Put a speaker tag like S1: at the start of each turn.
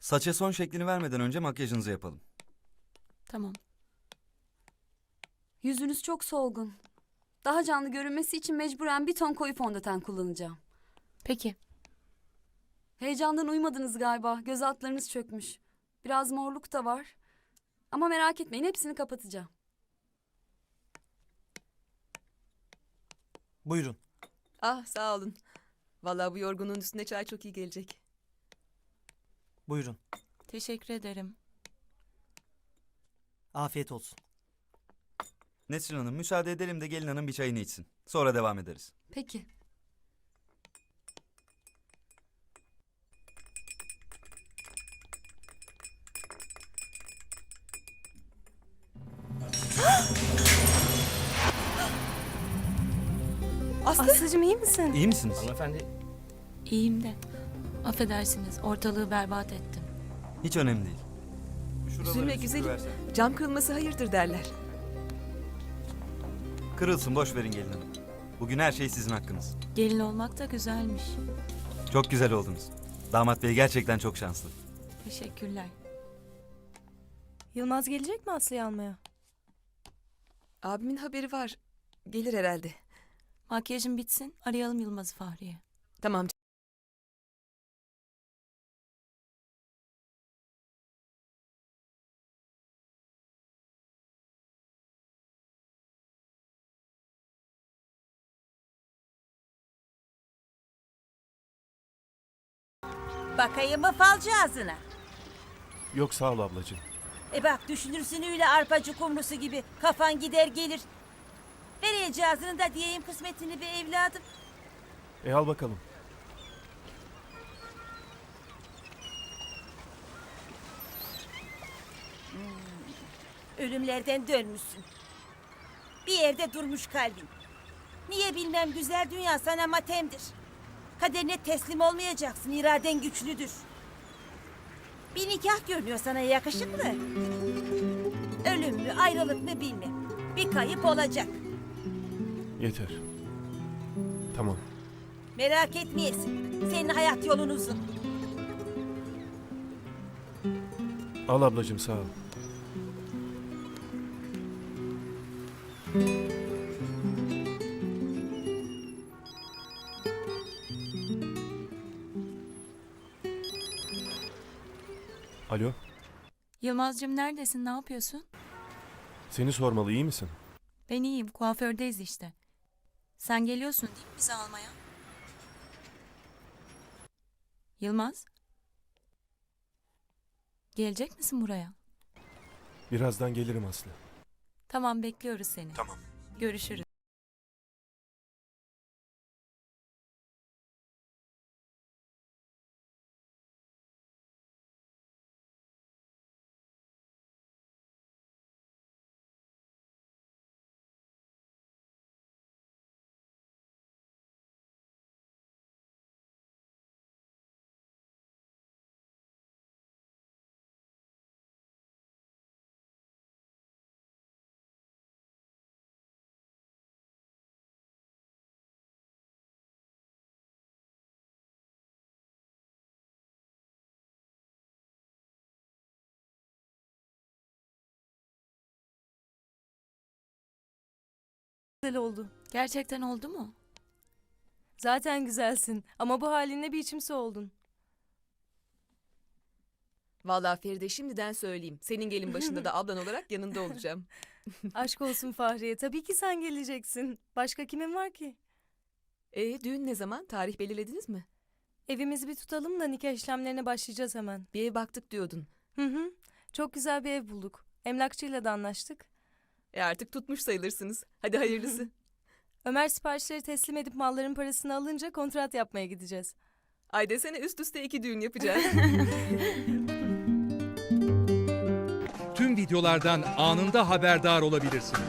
S1: Saça son şeklini vermeden önce makyajınızı yapalım.
S2: Tamam.
S3: Yüzünüz çok solgun. Daha canlı görünmesi için mecburen bir ton koyu fondöten kullanacağım.
S2: Peki.
S3: Heyecandan uyumadınız galiba. Göz altlarınız çökmüş. Biraz morluk da var. Ama merak etmeyin hepsini kapatacağım.
S4: Buyurun.
S5: Ah sağ olun. Vallahi bu yorgunluğun üstüne çay çok iyi gelecek.
S4: Buyurun.
S2: Teşekkür ederim.
S4: Afiyet olsun.
S1: Nesrin Hanım müsaade edelim de gelin hanım bir çayını içsin. Sonra devam ederiz.
S3: Peki.
S5: Aslı.
S6: Aslıcığım iyi misin?
S1: İyi misiniz?
S4: Hanımefendi.
S2: İyiyim de. Affedersiniz ortalığı berbat ettim.
S1: Hiç önemli değil.
S5: Üzülme güzelim. Cam kırılması hayırdır derler.
S1: Kırılsın boş verin gelin hanım. Bugün her şey sizin hakkınız.
S2: Gelin olmak da güzelmiş.
S1: Çok güzel oldunuz. Damat bey gerçekten çok şanslı.
S2: Teşekkürler.
S6: Yılmaz gelecek mi Aslı'yı almaya?
S5: Abimin haberi var. Gelir herhalde.
S2: Makyajım bitsin arayalım Yılmaz'ı Fahriye.
S5: Tamam.
S7: Bakayım mı falcı ağzına?
S8: Yok sağ ol ablacığım.
S7: E bak düşünürsün öyle arpacı kumrusu gibi. Kafan gider gelir. Nereye cihazını da diyeyim kısmetini be evladım.
S8: E al bakalım.
S7: Ölümlerden dönmüşsün. Bir yerde durmuş kalbin. Niye bilmem güzel dünya sana matemdir. Kaderine teslim olmayacaksın, iraden güçlüdür. Bir nikah görünüyor sana yakışıklı. Ölüm mü ayrılık mı bilmem. Bir kayıp olacak.
S8: Yeter. Tamam.
S7: Merak etmeyesin. Senin hayat yolun uzun.
S8: Al ablacığım sağ ol. Alo,
S2: Yılmaz'cığım neredesin ne yapıyorsun?
S8: seni sormalı iyi misin?
S2: Ben iyiyim kuafördeyiz işte. Sen geliyorsun değil mi bizi almaya? Yılmaz? Gelecek misin buraya?
S8: Birazdan gelirim Aslı.
S2: Tamam bekliyoruz seni.
S8: Tamam.
S2: Görüşürüz.
S6: Güzel oldu.
S2: Gerçekten oldu mu?
S6: Zaten güzelsin ama bu halinle bir içimsi oldun.
S5: Vallahi Feride şimdiden söyleyeyim. Senin gelin başında da ablan olarak yanında olacağım.
S6: Aşk olsun Fahriye. Tabii ki sen geleceksin. Başka kimin var ki?
S5: E düğün ne zaman? Tarih belirlediniz mi?
S6: Evimizi bir tutalım da nikah işlemlerine başlayacağız hemen.
S5: Bir ev baktık diyordun.
S6: Hı hı. Çok güzel bir ev bulduk. Emlakçıyla da anlaştık.
S5: E artık tutmuş sayılırsınız. Hadi hayırlısı.
S6: Ömer siparişleri teslim edip malların parasını alınca kontrat yapmaya gideceğiz.
S5: Ay desene üst üste iki düğün yapacağız.
S9: tüm videolardan anında haberdar olabilirsiniz.